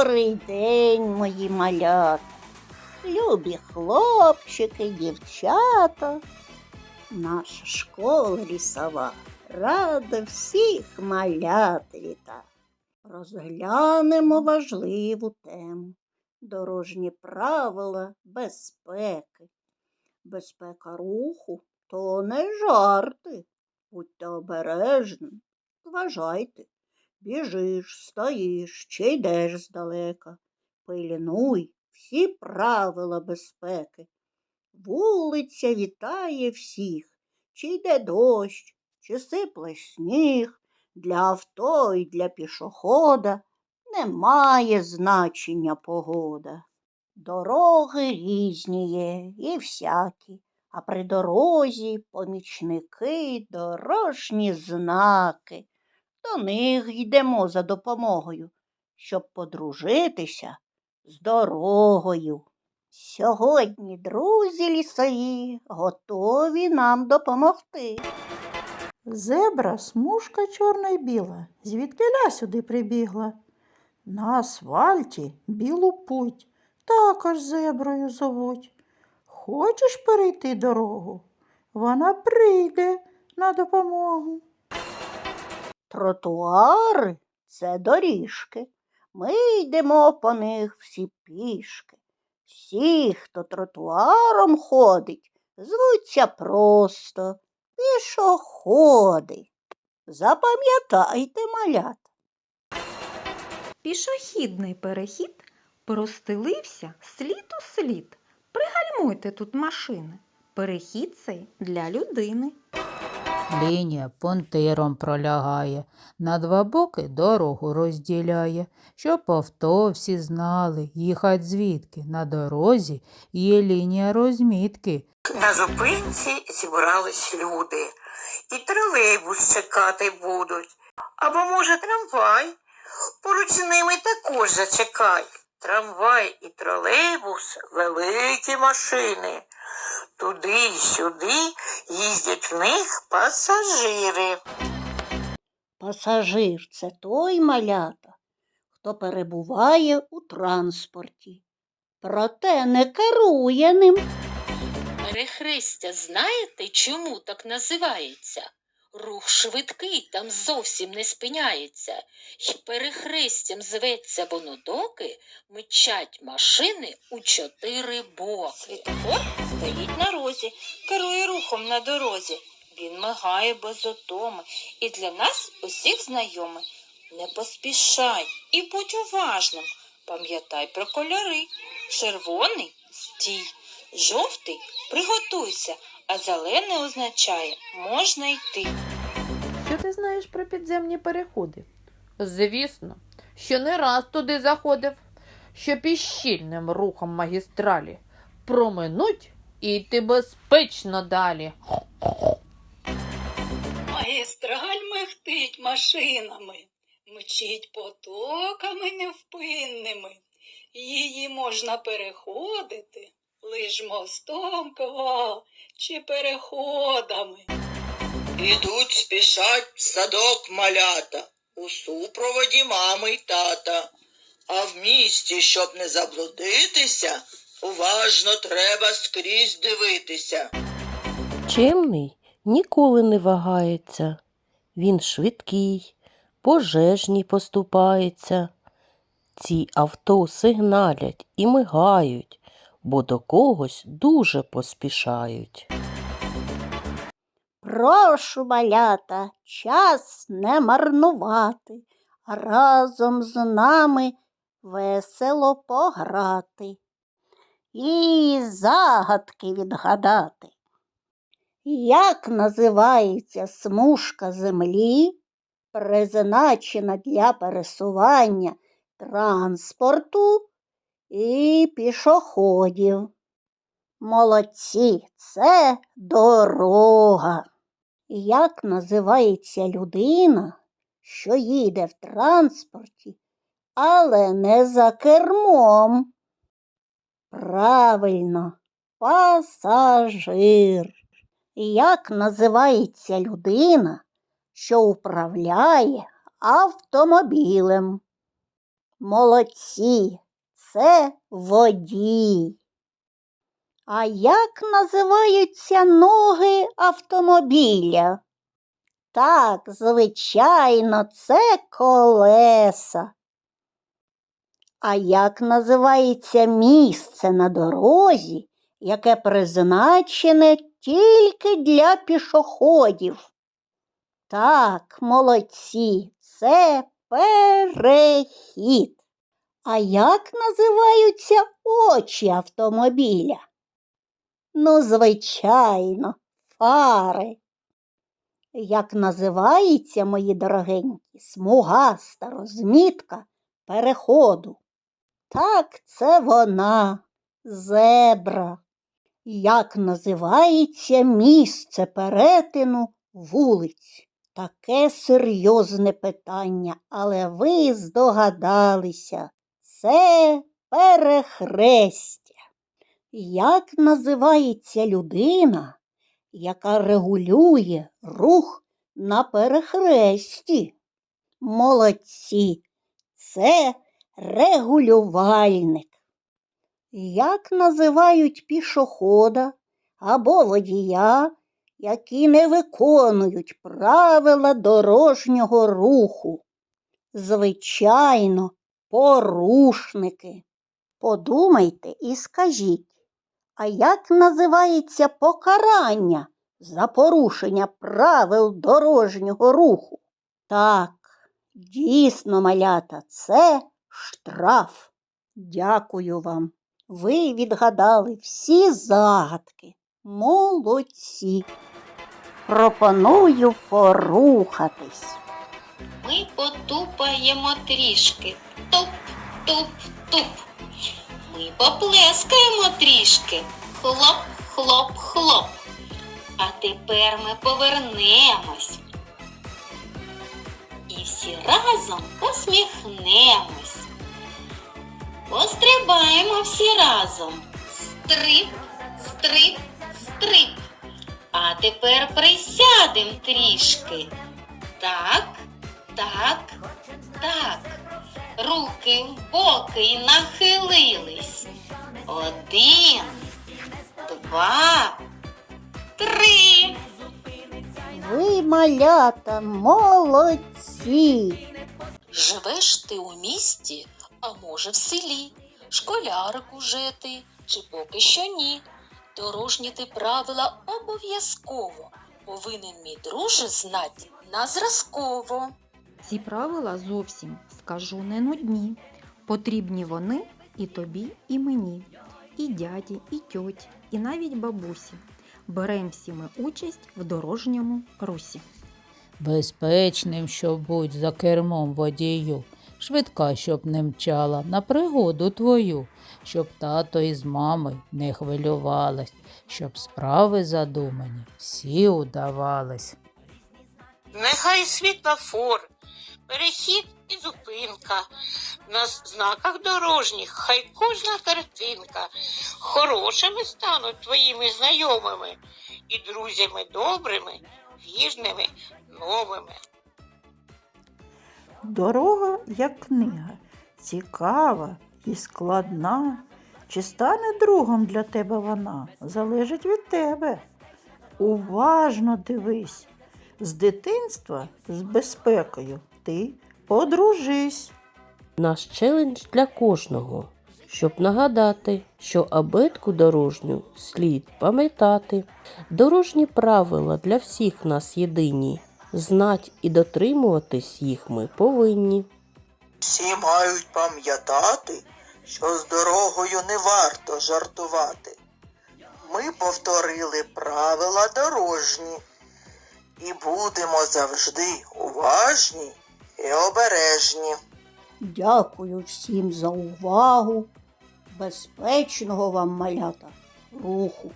Добрий день, мої малята, любі хлопчики, дівчата. Наша школа лісова рада всіх малят віта. Розглянемо важливу тему. Дорожні правила безпеки. Безпека руху то не жарти. Будьте обережні, вважайте. Біжиш, стоїш чи йдеш здалека. Пильнуй всі правила безпеки. Вулиця вітає всіх, чи йде дощ, чи сипле сніг. Для авто і для пішохода немає значення погода. Дороги різні є і всякі, а при дорозі помічники, дорожні знаки. До них йдемо за допомогою, щоб подружитися з дорогою. Сьогодні друзі лісові готові нам допомогти. Зебра смужка чорна й біла, звідкиля сюди прибігла. На асфальті білу путь, також зеброю зовуть. Хочеш перейти дорогу? Вона прийде на допомогу. Тротуари це доріжки. Ми йдемо по них всі пішки. Всі, хто тротуаром ходить, звуться просто пішоходи. Запам'ятайте, малята. Пішохідний перехід простелився слід у слід. Пригальмуйте тут машини. Перехід цей для людини. Лінія пунктиром пролягає, на два боки дорогу розділяє, щоб авто всі знали, їхать звідки. На дорозі є лінія розмітки. На зупинці зібрались люди, і тролейбус чекати будуть. Або, може, трамвай. Поруч з ними також зачекай. Трамвай і тролейбус великі машини. Туди й сюди їздять в них пасажири. Пасажир це той малята, хто перебуває у транспорті, проте не керує ним. Перехрестя знаєте, чому так називається? Рух швидкий там зовсім не спиняється, І перехрестям зветься воно доки мчать машини у чотири боки. Стоїть на розі, керує рухом на дорозі. Він мигає без отоми і для нас усіх знайомий. Не поспішай і будь уважним. Пам'ятай про кольори. Червоний стій, жовтий приготуйся, а зелений означає можна йти. Що ти знаєш про підземні переходи? Звісно, що не раз туди заходив, що піщільним рухом магістралі проминуть і йти безпечно далі. Магістраль мехтить машинами, мчить потоками невпинними. Її можна переходити лиш мостом ква чи переходами. Ідуть спішать в садок малята у супроводі мами й тата. А в місті, щоб не заблудитися, уважно треба скрізь дивитися. Чемний ніколи не вагається. Він швидкий, пожежній поступається. Ці авто сигналять і мигають, бо до когось дуже поспішають. Прошу, малята, час не марнувати, а разом з нами весело пограти і загадки відгадати. Як називається смужка землі, призначена для пересування транспорту і пішоходів? Молодці, це дорога. Як називається людина, що їде в транспорті, але не за кермом? Правильно, пасажир. Як називається людина, що управляє автомобілем? Молодці, це водій. А як називаються ноги автомобіля? Так, звичайно, це колеса. А як називається місце на дорозі, яке призначене тільки для пішоходів? Так, молодці, це перехід. А як називаються очі автомобіля? Ну, звичайно, фари. Як називається, мої дорогенькі, смугаста розмітка переходу? Так, це вона, зебра. Як називається місце перетину вулиць? Таке серйозне питання, але ви здогадалися. Це перехрестя. Як називається людина, яка регулює рух на перехресті? Молодці, це регулювальник. Як називають пішохода або водія, які не виконують правила дорожнього руху? Звичайно, порушники. Подумайте і скажіть, а як називається покарання за порушення правил дорожнього руху? Так, дійсно, малята, це штраф. Дякую вам. Ви відгадали всі загадки. Молодці. Пропоную порухатись. Ми потупаємо трішки. Туп, туп, туп. Ми поплескаємо трішки. Хлоп, хлоп, хлоп. А тепер ми повернемось. І всі разом посміхнемось. Пострибаємо всі разом. Стрип, стрип, стрип. А тепер присядем трішки. Так, так, так. Руки в боки й нахилились. Один, два, три. Ви, малята, молодці. Живеш ти у місті, а може в селі, школярик уже ти, чи поки що ні. Дорожні ти правила обов'язково повинен мій друже знати на зразково. Ці правила зовсім скажу не нудні. Потрібні вони і тобі, і мені, і дяді, і тьоті, і навіть бабусі. Берем всі ми участь в дорожньому русі. Безпечним, щоб будь за кермом водію, швидка, щоб не мчала на пригоду твою, щоб тато із мамою не хвилювались, щоб справи задумані всі удавались. Нехай світлофор, перехід і зупинка. На знаках дорожніх хай кожна картинка хорошими стануть твоїми знайомими і друзями добрими, вірними, новими. Дорога, як книга, цікава і складна. Чи стане другом для тебе вона? Залежить від тебе. Уважно дивись. З дитинства з безпекою ти подружись. Наш челендж для кожного, щоб нагадати, що абетку дорожню слід пам'ятати. Дорожні правила для всіх нас єдині. Знать і дотримуватись їх ми повинні. Всі мають пам'ятати, що з дорогою не варто жартувати. Ми повторили правила дорожні і будемо завжди уважні і обережні. Дякую всім за увагу. Безпечного вам малята руху.